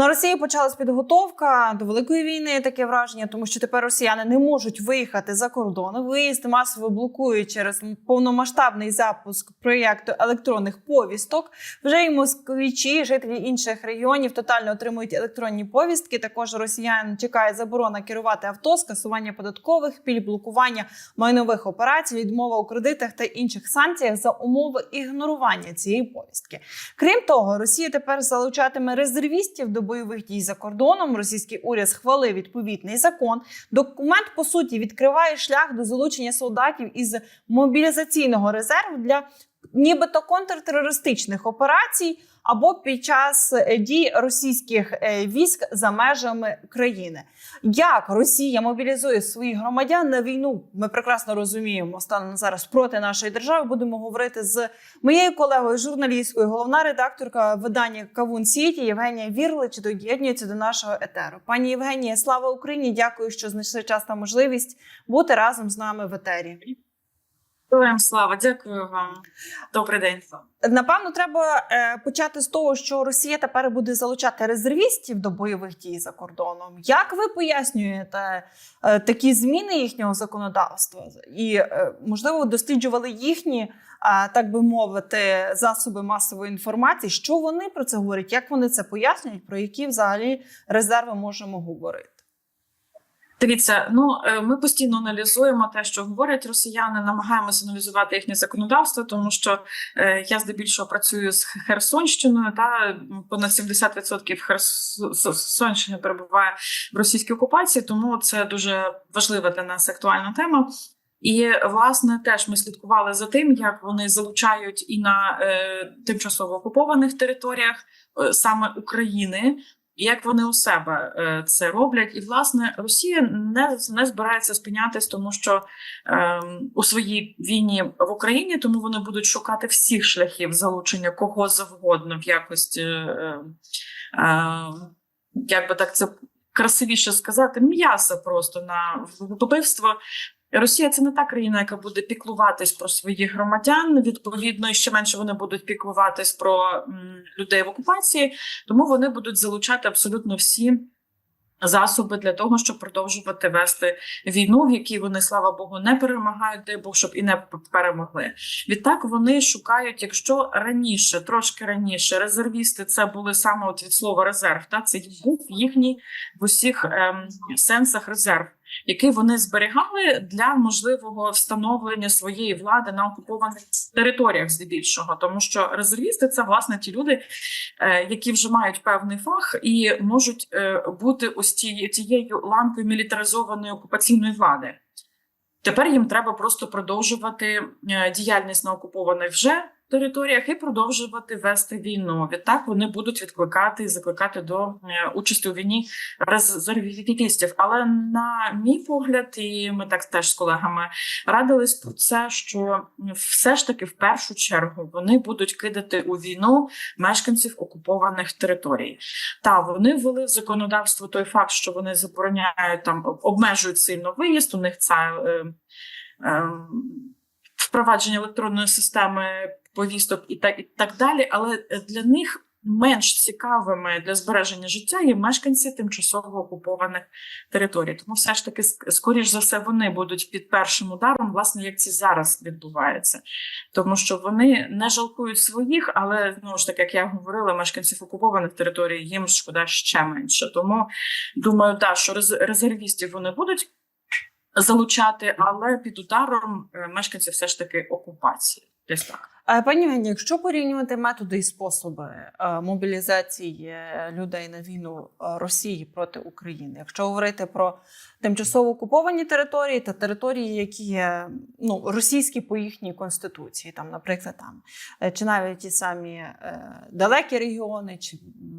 На Росії почалась підготовка до великої війни. Таке враження, тому що тепер росіяни не можуть виїхати за кордон. Виїзд масово блокують через повномасштабний запуск проєкту електронних повісток. Вже і москвичі, жителі інших регіонів тотально отримують електронні повістки. Також росіян чекає заборона керувати авто, скасування податкових піль, блокування майнових операцій, відмова у кредитах та інших санкціях за умови ігнорування цієї повістки. Крім того, Росія тепер залучатиме резервістів до бойових дій за кордоном. Російський уряд схвалив відповідний закон. Документ по суті відкриває шлях до залучення солдатів із мобілізаційного резерву для нібито контртерористичних операцій або під час е, дій російських е, військ за межами країни. Як Росія мобілізує своїх громадян на війну? Ми прекрасно розуміємо станом зараз проти нашої держави. Будемо говорити з моєю колегою, журналісткою, головна редакторка видання Кавун Сіті Євгенія Вірлич доєднується до нашого етеру. Пані Євгенія, слава Україні! Дякую, що знайшли час та можливість бути разом з нами в етері. Героям слава, дякую вам. Добрий день. Напевно, треба е, почати з того, що Росія тепер буде залучати резервістів до бойових дій за кордоном. Як ви пояснюєте е, такі зміни їхнього законодавства? І е, можливо досліджували їхні, так би мовити, засоби масової інформації? Що вони про це говорять? Як вони це пояснюють? Про які взагалі резерви можемо говорити? Дивіться, ну е, ми постійно аналізуємо те, що говорять росіяни, намагаємося аналізувати їхнє законодавство, тому що е, я здебільшого працюю з Херсонщиною, та понад 70% Херсонщини перебуває в російській окупації, тому це дуже важлива для нас актуальна тема. І власне теж ми слідкували за тим, як вони залучають і на е, тимчасово окупованих територіях е, саме України. Як вони у себе е, це роблять, і власне Росія не не збирається спинятись, тому що е, у своїй війні в Україні тому вони будуть шукати всіх шляхів залучення кого завгодно в якості, е, е, як би так це красивіше сказати, м'яса просто на вбивство. Росія це не та країна, яка буде піклуватись про своїх громадян. Відповідно, і ще менше вони будуть піклуватись про людей в окупації, тому вони будуть залучати абсолютно всі засоби для того, щоб продовжувати вести війну, в якій вони, слава Богу, не перемагають, дай Бог, щоб і не перемогли. Відтак вони шукають, якщо раніше, трошки раніше, резервісти це були саме от від слова резерв. Та це був їхній в усіх ем, сенсах резерв який вони зберігали для можливого встановлення своєї влади на окупованих територіях, здебільшого, тому що резервісти це власне ті люди, е, які вже мають певний фах і можуть е, бути ось тією ланкою мілітаризованої окупаційної влади. Тепер їм треба просто продовжувати е, діяльність на окупованих вже територіях і продовжувати вести війну. Відтак вони будуть відкликати і закликати до е, участі у війні резервістів. Але на мій погляд, і ми так теж з колегами радились про це, що все ж таки в першу чергу вони будуть кидати у війну мешканців окупованих територій. Та вони ввели в законодавство той факт, що вони забороняють там обмежують сильно виїзд. У них це е, е, впровадження електронної системи повісток і так і так далі. Але для них менш цікавими для збереження життя є мешканці тимчасово окупованих територій. Тому все ж таки, скоріш за все, вони будуть під першим ударом, власне, як це зараз відбувається, тому що вони не жалкують своїх, але знову ж таки, як я говорила, мешканців окупованих територій їм шкода ще менше. Тому думаю, да, що резервістів вони будуть. Залучати, але під ударом мешканці все ж таки окупації. Десь так. Пані Євгенія, якщо порівнювати методи і способи мобілізації людей на війну Росії проти України, якщо говорити про тимчасово окуповані території та території, які є ну, російські по їхній конституції, там, наприклад, там чи навіть ті самі е, далекі регіони чи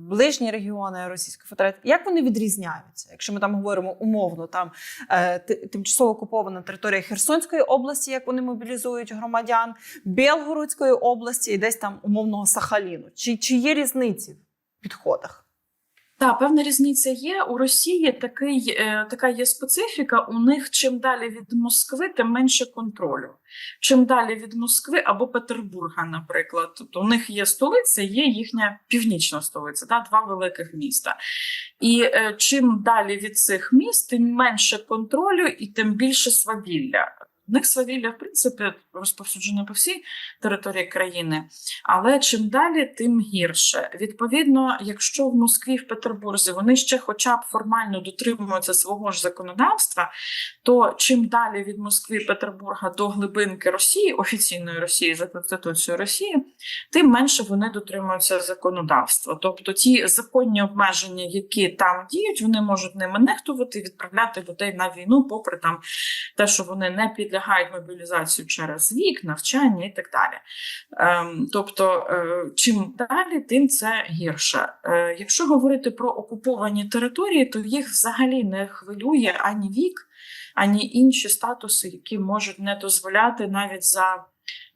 ближні регіони Російської Федерації, як вони відрізняються? Якщо ми там говоримо умовно, там е, тимчасово окупована територія Херсонської області, як вони мобілізують громадян, Білгородської області і десь там умовного Сахаліну, чи, чи є різниці в підходах? Так, певна різниця є. У Росії такий, е, така є специфіка. У них чим далі від Москви, тим менше контролю. Чим далі від Москви або Петербурга, наприклад. Тобто у них є столиця, є їхня північна столиця, да, два великих міста. І е, чим далі від цих міст, тим менше контролю і тим більше свавілля. У них свавілля, в принципі, розповсюджено по всій території країни, але чим далі, тим гірше. Відповідно, якщо в Москві, в Петербурзі вони ще, хоча б формально дотримуються свого ж законодавства, то чим далі від Москви, Петербурга до глибинки Росії, офіційної Росії за Конституцією Росії, тим менше вони дотримуються законодавства. Тобто ті законні обмеження, які там діють, вони можуть ними нехтувати, відправляти людей на війну, попри там те, що вони не підлягають мобілізацію через вік, навчання і так далі. Ем, тобто, е, чим далі, тим це гірше. Е, якщо говорити про окуповані території, то їх взагалі не хвилює ані вік, ані інші статуси, які можуть не дозволяти навіть за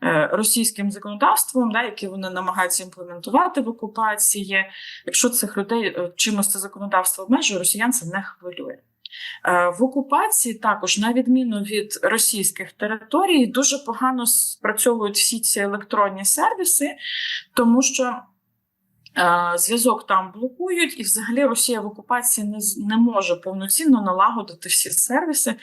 е, російським законодавством, да, які вони намагаються імплементувати в окупації. Якщо цих людей чимось це законодавство обмежує, росіян це не хвилює. Е, В окупації також, на відміну від російських територій, дуже погано спрацьовують всі ці електронні сервіси, тому що е, зв'язок там блокують, і взагалі Росія в окупації не, не може повноцінно налагодити всі сервіси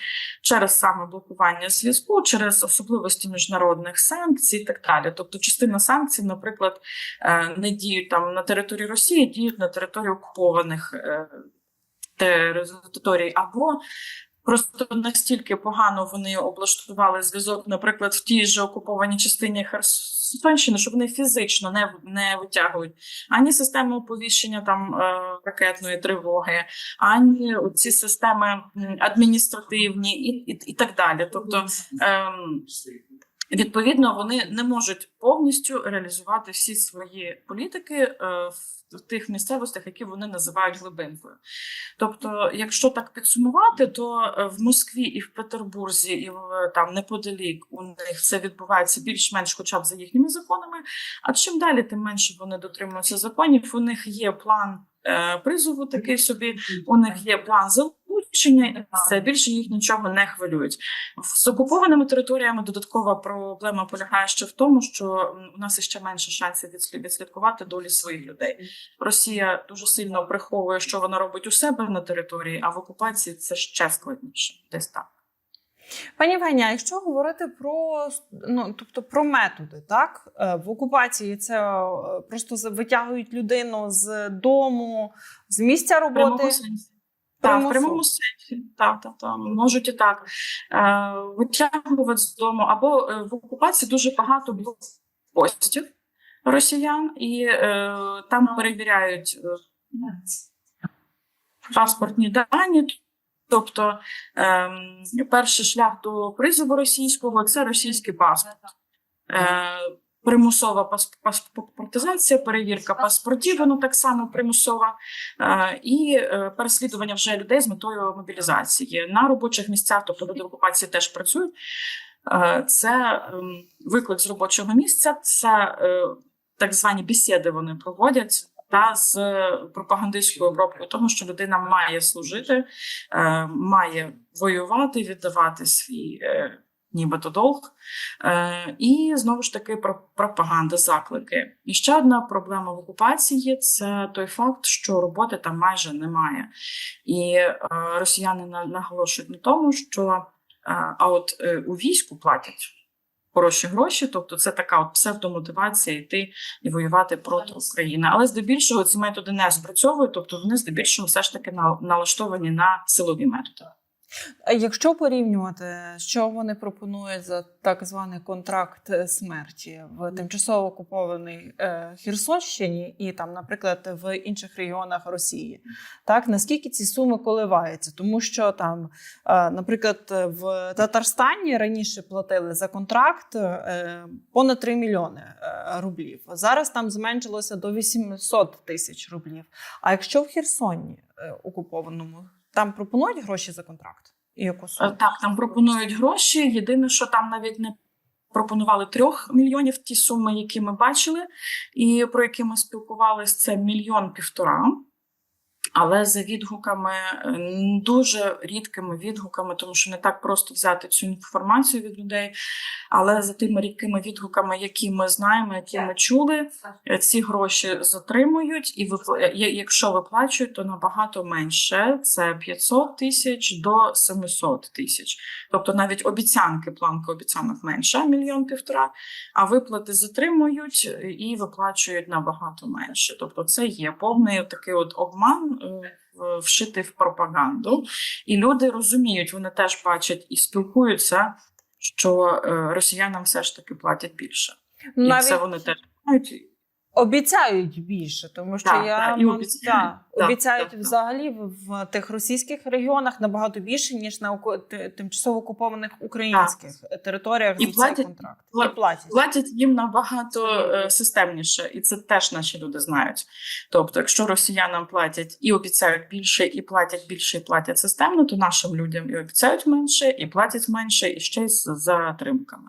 через саме блокування зв'язку, через особливості міжнародних санкцій і так далі. Тобто, частина санкцій, наприклад, е, не діють там на території Росії, діють на території окупованих е, територій, або просто настільки погано вони облаштували зв'язок, наприклад, в тій же окупованій частині Херсонщини, що вони фізично не, не витягують ані системи оповіщення там е, ракетної тривоги, ані ці системи адміністративні і, і, і так далі. Тобто, ем, Відповідно, вони не можуть повністю реалізувати всі свої політики е, в тих місцевостях, які вони називають глибинкою. Тобто, якщо так підсумувати, то е, в Москві і в Петербурзі, і в там неподалік у них це відбувається більш-менш, хоча б за їхніми законами. А чим далі, тим менше вони дотримуються законів. У них є план е, призову, такий собі, у них є план залучення, і все більше їх нічого не хвилюють. З окупованими територіями додаткова проблема полягає ще в тому, що у нас іще менше шансів відслід- відслідкувати долі своїх людей. Росія дуже сильно приховує, що вона робить у себе на території, а в окупації це ще складніше. Десь так. Пані Веня, якщо говорити про ну тобто про методи, так Е, в окупації це е, просто витягують людину з дому, з місця В прямому роботи. Так, в прямому сенсі. Так, так, так. Можуть і так. Е, витягувати з дому. Або е, в окупації дуже багато блокпостів росіян, і е, там перевіряють е, паспортні дані. Тобто ем, перший шлях до призову російського це російський паспорт. Е, примусова пас- паспортизація, перевірка паспортів, воно так само примусова, е, і е, переслідування вже людей з метою мобілізації на робочих місцях, тобто люди в окупації теж працюють. Е, Це ем, виклик з робочого місця, це так звані бесіди вони проводять. Та з пропагандистською обробкою того, що людина має служити, має воювати, віддавати свій нібито долг. Е, і знову ж таки про пропаганда, заклики. І ще одна проблема в окупації це той факт, що роботи там майже немає. І е, росіяни на- наголошують на тому, що е, а от у війську платять. Хороші гроші, тобто це така от псевдомотивація йти і воювати проти України. Але здебільшого ці методи не спрацьовують, тобто вони здебільшого все ж таки на- налаштовані на силові методи. А Якщо порівнювати, що вони пропонують за так званий контракт е, смерті в тимчасово окупованій е, Херсонщині і там, наприклад, в інших регіонах Росії, так наскільки ці суми коливаються? Тому що там, е, наприклад, в Татарстані раніше платили за контракт понад 3 мільйони рублів. Зараз там зменшилося до 800 тисяч рублів. А якщо в Херсоні окупованому там пропонують гроші за контракт? І яку Е, суму? Так, там пропонують гроші. Єдине, що там навіть не пропонували трьох мільйонів ті суми, які ми бачили, і про які ми спілкувалися, це мільйон півтора. Але за відгуками, дуже рідкими відгуками, тому що не так просто взяти цю інформацію від людей. Але за тими рідкими відгуками, які ми знаємо, які ми чули, ці гроші затримують, і якщо виплачують, то набагато менше. Це 500 тисяч до 700 тисяч. Тобто навіть обіцянки, планка обіцянок менша, мільйон півтора, а виплати затримують і виплачують набагато менше. Тобто, це є повний такий от обман. Е, в- пропаганду, і люди розуміють, вони теж бачать і спілкуються, що е, росіянам все ж таки платять більше, і це вони теж знають. Обіцяють більше, тому що Так, я так, і мам- обіцяють. так, Так, обіцяють так, так. взагалі в, в тих російських регіонах набагато більше ніж на тимчасово окупованих українських територіях І за платять- цей контракт. пла- І платять. Платять їм набагато е, системніше, і це теж наші люди знають. Тобто, якщо росіянам платять і обіцяють більше, і платять більше, і платять системно, то нашим людям і обіцяють менше, і платять менше, і ще й з затримками.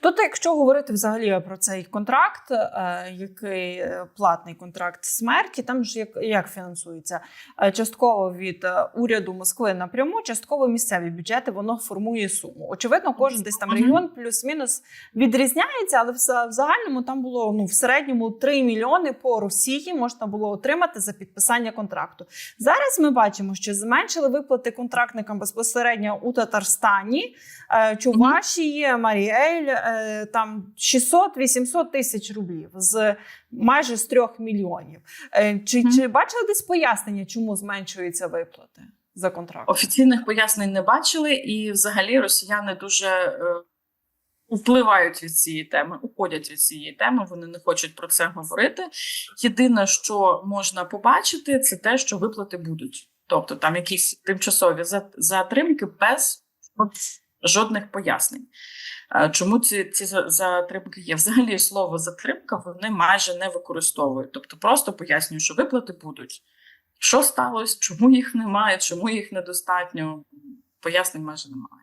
Тут, якщо говорити взагалі про цей контракт, е, який е, платний контракт смерті, там ж як, як фінансується Е, частково від уряду Москви напряму, частково місцеві бюджети, воно формує суму. Очевидно, кожен десь там регіон плюс-мінус відрізняється, але в, в загальному там було ну в середньому 3 мільйони по Росії можна було отримати за підписання контракту. Зараз ми бачимо, що зменшили виплати контрактникам безпосередньо у Татарстані. Чувашії, Маріель, е, там 600-800 тисяч рублів з майже з 3 мільйонів. Е, Чи, Мгм. чи бачили десь пояснення, чому зменшуються виплати за контракт? Офіційних пояснень не бачили, і взагалі росіяни дуже е, впливають від цієї теми, уходять від цієї теми. Вони не хочуть про це говорити. Єдине, що можна побачити, це те, що виплати будуть. Тобто там якісь тимчасові затримки без жодних пояснень. Чому ці, ці за- затримки є? Взагалі слово затримка вони майже не використовують. Тобто просто пояснюють, що виплати будуть. Що сталося, чому їх немає, чому їх недостатньо? Пояснень майже немає.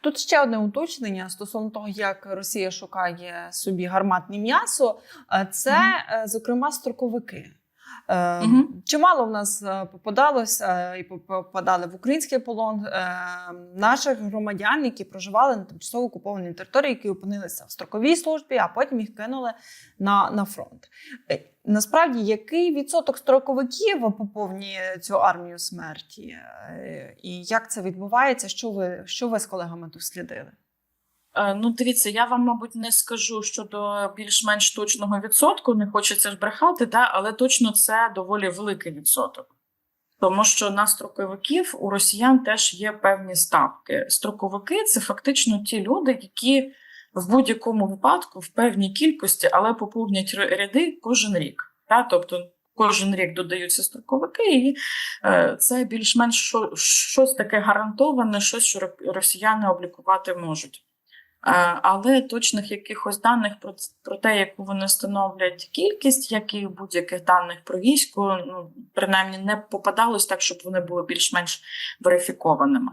Тут ще одне уточнення стосовно того, як Росія шукає собі гарматне м'ясо. Е, Це, е, зокрема, строковики. Е, Чимало в нас е, попадалось і попадали в український полон е, наших громадян, які проживали на тимчасово окупованій території, які опинилися в строковій службі, а потім їх кинули на, на фронт. Е, Насправді, який відсоток строковиків поповнює цю армію смерті? Е, І як це відбувається? Що ви, що ви з колегами дослідили? Е, Ну, дивіться, я вам, мабуть, не скажу щодо більш-менш точного відсотку, не хочеться ж брехати, да, але точно це доволі великий відсоток. Тому що на строковиків у росіян теж є певні ставки. Строковики це фактично ті люди, які в будь-якому випадку в певній кількості, але поповнять ряди кожен рік. Да? Тобто кожен рік додаються строковики, і е, це більш-менш що, щось таке гарантоване, щось, що росіяни облікувати можуть. Е, Але точних якихось даних про, про те, яку вони становлять кількість, як і будь-яких даних про військо, ну принаймні не попадалось так, щоб вони були більш-менш верифікованими.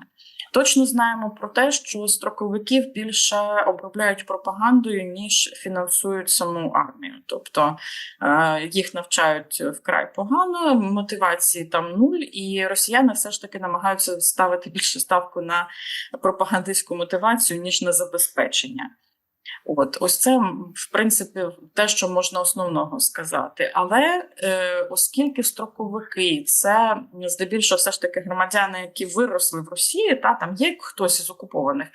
Точно знаємо про те, що строковиків більше обробляють пропагандою, ніж фінансують саму армію. Тобто е, їх навчають вкрай погано, мотивації там нуль, і росіяни все ж таки намагаються ставити більше ставку на пропагандистську мотивацію, ніж на забезпечення. От, ось це, в принципі, те, що можна основного сказати. Але е, оскільки строковики це здебільшого все ж таки громадяни, які виросли в Росії, та там є хтось із окупованих,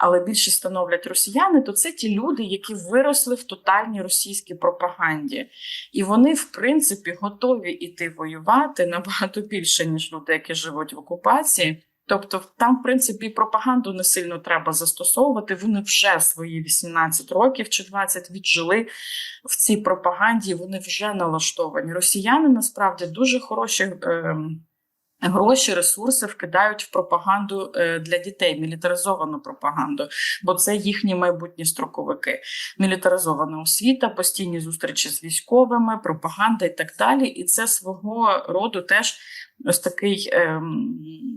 але більшість становлять росіяни, то це ті люди, які виросли в тотальній російській пропаганді. І вони, в принципі, готові іти воювати набагато більше, ніж люди, які живуть в окупації. Тобто, там, в принципі, пропаганду не сильно треба застосовувати. Вони вже свої 18 років чи 20 віджили в цій пропаганді. Вони вже налаштовані. Росіяни насправді дуже хороші. ем, Гроші, ресурси вкидають в пропаганду е, для дітей, мілітаризовану пропаганду, бо це їхні майбутні строковики. Мілітаризована освіта, постійні зустрічі з військовими, пропаганда і так далі. І це свого роду теж ось такий ем,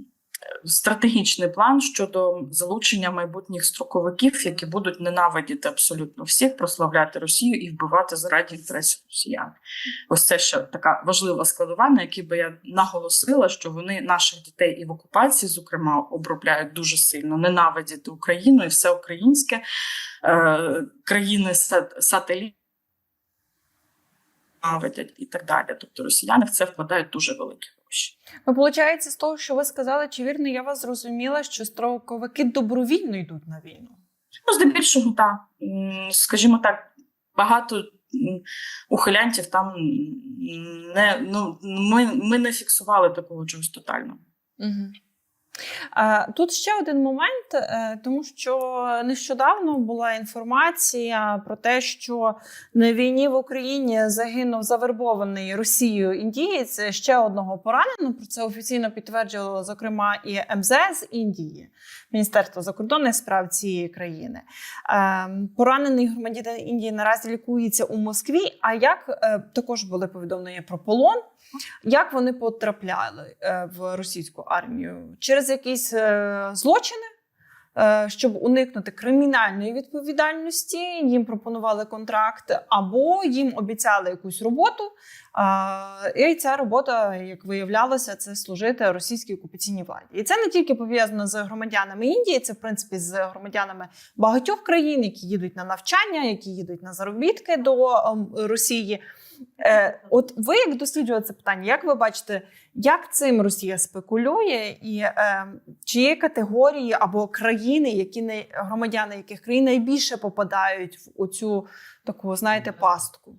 стратегічний план щодо залучення майбутніх строковиків, які будуть ненавидіти абсолютно всіх, прославляти Росію і вбивати заради інтересів росіян. Ось це ще така важлива складова, на якій би я наголосила, що вони наших дітей і в окупації, зокрема, обробляють дуже сильно ненавидіти Україну і все українське е, країни сателіт ненавидять і так далі. Тобто росіяни в це вкладають дуже великі гроші. Ну, виходить, з того, що ви сказали, чи вірно, я вас зрозуміла, що строковики добровільно йдуть на війну. Ну, здебільшого, так. Скажімо так, багато ухилянтів там не ну ми, ми не фіксували такого чогось тотального. Угу. Тут ще один момент, е, тому що нещодавно була інформація про те, що на війні в Україні загинув завербований Росією індієць ще одного пораненого. Про це офіційно підтверджувало зокрема і МЗС Індії, Міністерство закордонних справ цієї країни. Е, Поранений громадянин Індії наразі лікується у Москві. А як е, також були повідомлення про полон? Як вони потрапляли е, в російську армію? Через якісь е, злочини, е, щоб уникнути кримінальної відповідальності, їм пропонували контракт, або їм обіцяли якусь роботу. І ця робота, як виявлялося, це служити російській окупаційній владі. І це не тільки пов'язано з громадянами Індії, це в принципі з громадянами багатьох країн, які їдуть на навчання, які їдуть на заробітки до ем, Росії. Е, От ви як досліджували це питання, як ви бачите, як цим Росія спекулює, і е, чи є категорії або країни, які не громадяни яких країн найбільше попадають в оцю таку, знаєте, пастку?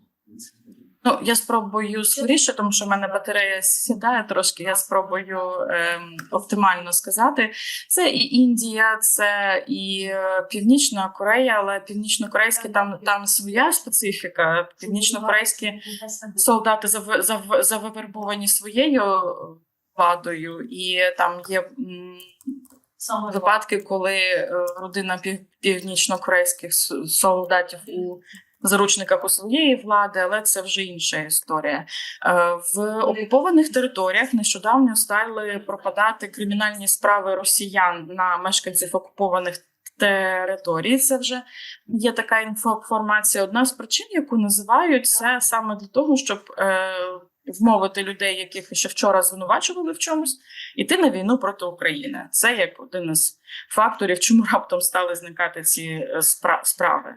Ну, я спробую скоріше, тому що в мене батарея сідає трошки. Я спробую ем, оптимально сказати. Це і Індія, це і е, Північна Корея, але північно-корейські там, там своя специфіка. Північно-корейські солдати зав, своєю владою, і там є випадки, коли е, родина пів, північно-корейських солдатів у заручниках у своєї влади, але це вже інша історія. Е, В окупованих територіях нещодавно стали пропадати кримінальні справи росіян на мешканців окупованих. Територій це вже є така інформація. Одна з причин, яку називають, це саме для того, щоб е, вмовити людей, яких ще вчора звинувачували в чомусь, іти на війну проти України. Це як один із факторів, чому раптом стали зникати ці е, справи.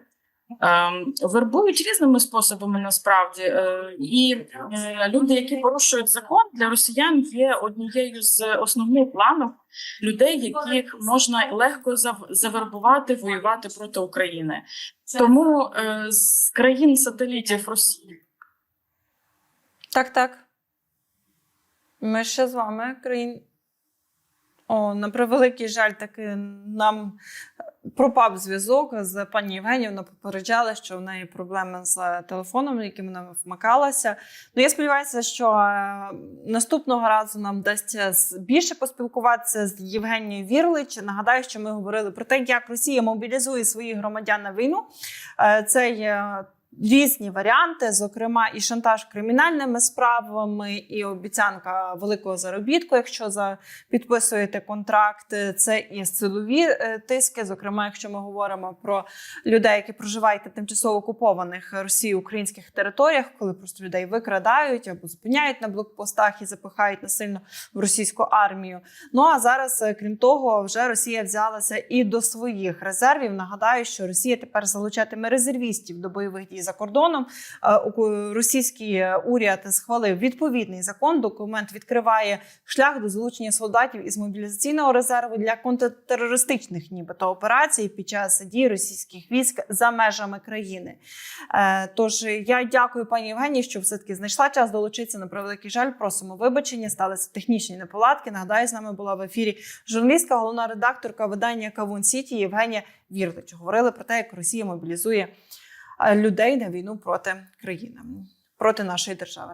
Ем, вербують різними способами насправді, е, і е, люди, які порушують закон для росіян, є однією з основних планів людей, яких можна легко завербувати, воювати проти України. Тому е, з країн сателітів Росії Так, так. Ми ще з вами, країн. О, на превеликий жаль, таки нам пропав зв'язок з пані Євгенією. Попереджала, що в неї проблеми з телефоном, яким вона вмикалася. Ну, я сподіваюся, що е, наступного разу нам вдасться більше поспілкуватися з Євгенією Вірлич. Нагадаю, що ми говорили про те, як Росія мобілізує своїх громадян на війну. Е, Це є різні варіанти, зокрема, і шантаж кримінальними справами, і обіцянка великого заробітку, якщо за підписуєте контракт. Це і силові е, тиски. Зокрема, якщо ми говоримо про людей, які проживають на тимчасово окупованих Росією українських територіях, коли просто людей викрадають або зупиняють на блокпостах і запихають насильно в російську армію. Ну а зараз, е, крім того, вже Росія взялася і до своїх резервів. Нагадаю, що Росія тепер залучатиме резервістів до бойових дій за кордоном. Е, Російський уряд схвалив відповідний закон. Документ відкриває шлях до залучення солдатів із мобілізаційного резерву для контртерористичних, нібито операцій під час дій російських військ за межами країни. Е, Тож я дякую пані Євгенії, що все таки знайшла час долучитися на превеликий жаль. Просимо вибачення. Сталися технічні неполадки. Нагадаю, з нами була в ефірі журналістка, головна редакторка видання Кавун Сіті Євгенія Вірлич. Говорили про те, як Росія мобілізує е, людей на війну проти країни, проти нашої держави.